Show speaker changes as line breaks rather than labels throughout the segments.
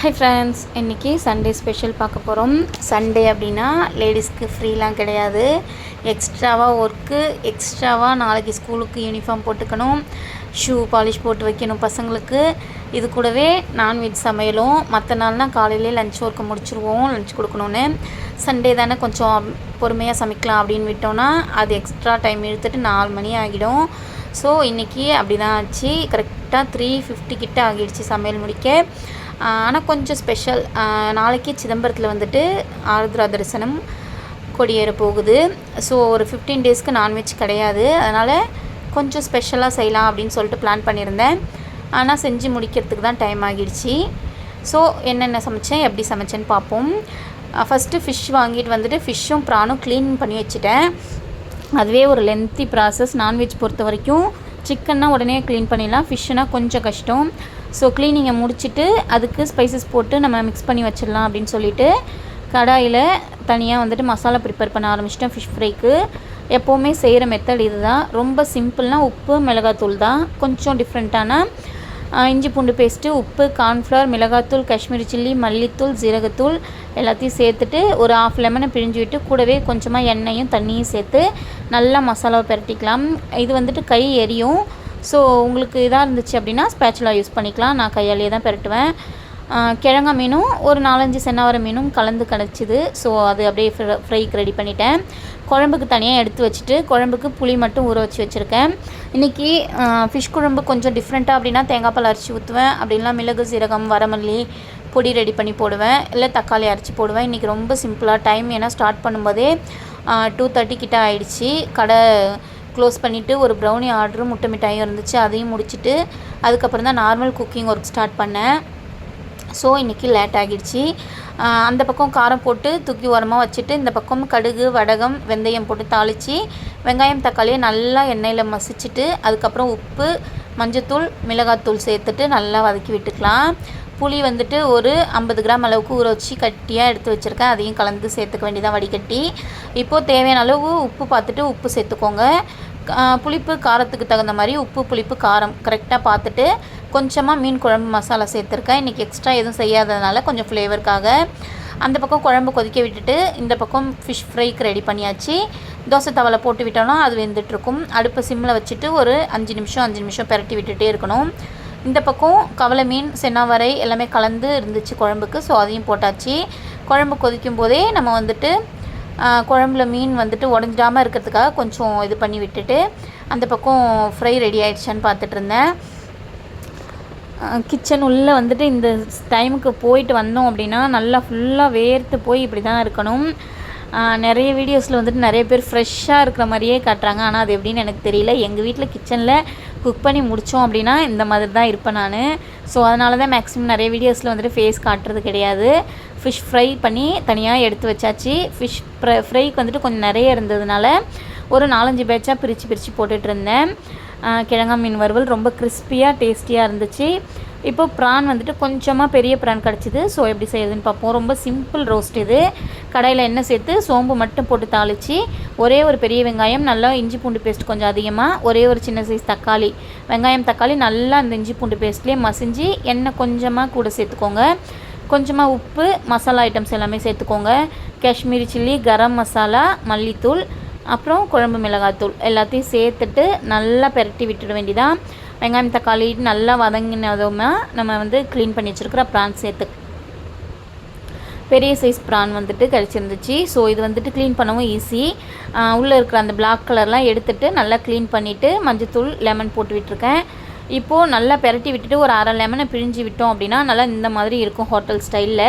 High friends இன்றைக்கி Sunday special பார்க்க போகிறோம் சண்டே அப்படின்னா லேடிஸ்க்கு ஃப்ரீலாம் கிடையாது. எக்ஸ்ட்ராவாக ஒர்க்கு எக்ஸ்ட்ராவாக நாளைக்கு ஸ்கூலுக்கு யூனிஃபார்ம் போட்டுக்கணும். ஷூ பாலிஷ் போட்டு வைக்கணும் பசங்களுக்கு. இது கூடவே நான்வெஜ் சமையலும். மற்ற நாள்னால் காலையிலே லஞ்ச் ஒர்க்கு முடிச்சுருவோம் லஞ்ச் கொடுக்கணுன்னு சண்டே தானே கொஞ்சம் பொறுமையாக சமைக்கலாம் அப்படின்னு விட்டோன்னா அது எக்ஸ்ட்ரா டைம் எடுத்துகிட்டு நாலு மணி ஆகிடும். ஸோ இன்றைக்கி அப்படி தான் ஆச்சு. கரெக்டாக த்ரீ ஃபிஃப்டி கிட்ட ஆகிடுச்சு சமையல் முடிக்க. ஆனால் கொஞ்சம் ஸ்பெஷல் நாளைக்கு சிதம்பரத்தில் வந்துட்டு ஆருத்ரா தரிசனம் கொடியேற போகுது. ஸோ ஒரு ஃபிஃப்டீன் டேஸ்க்கு நான்வெஜ் கிடையாது. அதனால் கொஞ்சம் ஸ்பெஷலாக செய்யலாம் அப்படின்னு சொல்லிட்டு பிளான் பண்ணியிருந்தேன். ஆனால் செஞ்சு முடிக்கிறதுக்கு தான் டைம் ஆகிடுச்சு. ஸோ என்னென்ன சமைச்சேன் எப்படி சமைச்சேன்னு பார்ப்போம். ஃபஸ்ட்டு ஃபிஷ் வாங்கிட்டு வந்துட்டு ஃபிஷ்ஷும் ப்ரானும் க்ளீன் பண்ணி வச்சுட்டேன். அதுவே ஒரு லென்த்தி ப்ராசஸ் நான்வெஜ் பொறுத்த வரைக்கும் சிக்கன்னா உடனே க்ளீன் பண்ணிடலாம். ஃபிஷ்ஷுனால் கொஞ்சம் கஷ்டம். ஸோ க்ளீனிங்கை முடிச்சுட்டு அதுக்கு ஸ்பைசஸ் போட்டு நம்ம மிக்ஸ் பண்ணி வச்சிடலாம் அப்படின்னு சொல்லிட்டு கடாயில் தனியாக வந்துட்டு மசாலா ப்ரிப்பேர் பண்ண ஆரம்பிச்சிட்டேன் ஃபிஷ் ஃப்ரைக்கு எப்போவுமே செய்கிற மெத்தட் இது தான் ரொம்ப சிம்பிள்னால் உப்பு மிளகாத்தூள் தான். கொஞ்சம் டிஃப்ரெண்ட்டான இஞ்சி பூண்டு பேஸ்ட்டு உப்பு கார்ன்ஃப்ளவர் மிளகாத்தூள் காஷ்மீரி சில்லி மல்லித்தூள் ஜீரகத்தூள் எல்லாத்தையும் சேர்த்துட்டு ஒரு ஆஃப் லெமனை பிழிஞ்சு விட்டு கூடவே கொஞ்சமாக எண்ணெயும் தண்ணியும் சேர்த்து நல்லா மசாலாவை பரட்டிக்கலாம். இது வந்துட்டு கை எரியும். ஸோ உங்களுக்கு இதாக இருந்துச்சு அப்படின்னா ஸ்பேச்சுலா யூஸ் பண்ணிக்கலாம். நான் கையாலேயே தான் பெரட்டுவேன். கிழங்கா மீனும் ஒரு நாலஞ்சு சென்னாவர மீனும் கலந்து கிடச்சிது ஸோ அது அப்படியே ஃப்ரைக்கு ரெடி பண்ணிட்டேன். குழம்புக்கு தனியாக எடுத்து வச்சுட்டு குழம்புக்கு புளி மட்டும் ஊற வச்சு வச்சுருக்கேன். இன்றைக்கி ஃபிஷ் குழம்பு கொஞ்சம் டிஃப்ரெண்ட்டாக அப்படின்னா தேங்காய் பால் அரைச்சி ஊற்றுவேன் அப்படின்னா மிளகு சீரகம் வரமல்லி பொடி ரெடி பண்ணி போடுவேன். இல்லை தக்காளி அரைச்சி போடுவேன். இன்றைக்கி ரொம்ப சிம்பிளாக டைம் ஏன்னா ஸ்டார்ட் பண்ணும்போதே டூ தேர்ட்டி கிட்ட ஆயிடுச்சு. கடை க்ளோஸ் பண்ணிவிட்டு ஒரு ப்ரௌனி ஆர்டரும் முட்டை மிட்டாயும் இருந்துச்சு அதையும் முடிச்சுட்டு அதுக்கப்புறம் தான் நார்மல் குக்கிங் ஒர்க் ஸ்டார்ட் பண்ணேன். ஸோ இன்றைக்கி லேட் ஆகிடுச்சு. அந்த பக்கம் காரம் போட்டு தூக்கி உரமாக வச்சுட்டு இந்த பக்கம் கடுகு வடகம் வெந்தயம் போட்டு தாளித்து வெங்காயம் தக்காளியை நல்லா எண்ணெயில் மசிச்சுட்டு அதுக்கப்புறம் உப்பு மஞ்சத்தூள் மிளகாத்தூள் சேர்த்துட்டு நல்லா வதக்கி விட்டுக்கலாம். புளி வந்துட்டு ஒரு ஐம்பது கிராம் அளவுக்கு ஊற வச்சு கட்டியாக எடுத்து வச்சுருக்கேன். அதையும் கலந்து சேர்த்துக்க வேண்டியதான் வடிகட்டி. இப்போது தேவையான அளவு உப்பு பார்த்துட்டு உப்பு சேர்த்துக்கோங்க. புளிப்பு காரத்துக்கு தகுந்த மாதிரி உப்பு புளிப்பு காரம் கரெக்டாக பார்த்துட்டு கொஞ்சமாக மீன் குழம்பு மசாலா சேர்த்துருக்கேன். இன்றைக்கி எக்ஸ்ட்ரா எதுவும் செய்யாததுனால கொஞ்சம் ஃப்ளேவருக்காக அந்த பக்கம் குழம்பு கொதிக்க விட்டுட்டு இந்த பக்கம் ஃபிஷ் ஃப்ரைக்கு ரெடி பண்ணியாச்சு. தோசை தவலை போட்டு விட்டோம்னா அது வெந்துட்டுருக்கும். அடுப்பு சிம்மில் வச்சுட்டு ஒரு அஞ்சு நிமிஷம் அஞ்சு நிமிஷம் பெரட்டி விட்டுட்டே இருக்கணும். இந்த பக்கம் கவலை மீன் சென்னாவரை எல்லாமே கலந்து இருந்துச்சு குழம்புக்கு. ஸோ அதையும் போட்டாச்சு. குழம்பு கொதிக்கும் போதே நம்ம வந்துட்டு குழம்புல மீன் வந்துட்டு உடஞ்சிடாமல் இருக்கிறதுக்காக கொஞ்சம் இது பண்ணி விட்டுட்டு அந்த பக்கம் ஃப்ரை ரெடி ஆகிடுச்சான்னு பார்த்துட்டு இருந்தேன். கிச்சன் உள்ளே வந்துட்டு இந்த டைமுக்கு போயிட்டு வந்தோம் அப்படின்னா நல்லா ஃபுல்லாக வேர்த்து போய் இப்படி தான் இருக்கணும் நிறைய வீடியோஸில் வந்துட்டு நிறைய பேர் ஃப்ரெஷ்ஷாக இருக்கிற மாதிரியே காட்டுறாங்க. ஆனால் அது எப்படின்னு எனக்கு தெரியல. எங்கள் வீட்டில் கிச்சனில் குக் பண்ணி முடித்தோம் அப்படின்னா இந்த மாதிரி தான் இருப்பேன் நான். ஸோ அதனால தான் மேக்ஸிமம் நிறைய வீடியோஸில் வந்துட்டு ஃபேஸ் காட்டுறது கிடையாது. ஃபிஷ் ஃப்ரை பண்ணி தனியாக எடுத்து வச்சாச்சு. ஃபிஷ் ஃப்ரைக்கு வந்துட்டு கொஞ்சம் நிறைய இருந்ததுனால ஒரு நாலஞ்சு பேட்சாக பிரித்து பிரித்து போட்டுட்ருந்தேன் கிழங்கா மீன் வறுவல் ரொம்ப கிறிஸ்பியாக டேஸ்டியாக இருந்துச்சு. இப்போ ப்ரான் வந்துட்டு கொஞ்சமாக பெரிய ப்ரான் கிடச்சிது. ஸோ எப்படி செய்யுதுன்னு பார்ப்போம். ரொம்ப சிம்பிள் ரோஸ்ட் இது. கடையில் எண்ணெய் சேர்த்து சோம்பு மட்டும் போட்டு தாளித்து ஒரே ஒரு பெரிய வெங்காயம் நல்லா இஞ்சி பூண்டு பேஸ்ட் கொஞ்சம் அதிகமாக ஒரே ஒரு சின்ன சைஸ் தக்காளி. வெங்காயம் தக்காளி நல்லா அந்த இஞ்சி பூண்டு பேஸ்ட்லேயே மசிஞ்சு எண்ணெய் கொஞ்சமாக கூட சேர்த்துக்கோங்க. கொஞ்சமாக உப்பு மசாலா ஐட்டம்ஸ் எல்லாமே சேர்த்துக்கோங்க. காஷ்மீரி சில்லி கரம் மசாலா மல்லித்தூள் அப்புறம் குழம்பு மிளகாத்தூள் எல்லாத்தையும் சேர்த்துட்டு நல்லா பெரட்டி விட்டுட வேண்டியதான் வெங்காயம் தக்காளி நல்லா வதங்கினதுமா நம்ம வந்து க்ளீன் பண்ணி வச்சுருக்கிற ப்ரான் சேர்த்து. பெரிய சைஸ் ப்ரான் வந்துட்டு கிடச்சிருந்துச்சு. ஸோ இது வந்துட்டு க்ளீன் பண்ணவும் ஈஸி உள்ளே இருக்கிற அந்த பிளாக் கலர்லாம் எடுத்துகிட்டு நல்லா க்ளீன் பண்ணிவிட்டு மஞ்சத்தூள் லெமன் போட்டு விட்டுருக்கேன். இப்போது நல்லா பெரட்டி விட்டுட்டு ஒரு அரை லெமனை பிழிஞ்சு விட்டோம் அப்படின்னா நல்லா இந்த மாதிரி இருக்கும் ஹோட்டல் ஸ்டைலில்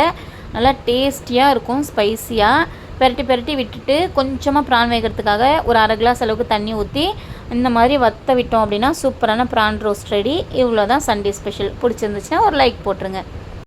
நல்லா டேஸ்டியாக இருக்கும் ஸ்பைஸியாக பெரட்டி பெரட்டி விட்டுட்டு கொஞ்சமாக ப்ரான் வேகிறதுக்காக ஒரு அரை கிளாஸ் அளவுக்கு தண்ணி ஊற்றி இந்த மாதிரி வத்த விட்டோம் அப்படின்னா சூப்பரான ப்ரான் ரோஸ்ட் ரெடி. இவ்வளோ தான் சண்டே ஸ்பெஷல் பிடிச்சிருந்துச்சுன்னா ஒரு லைக் போட்டுருங்க.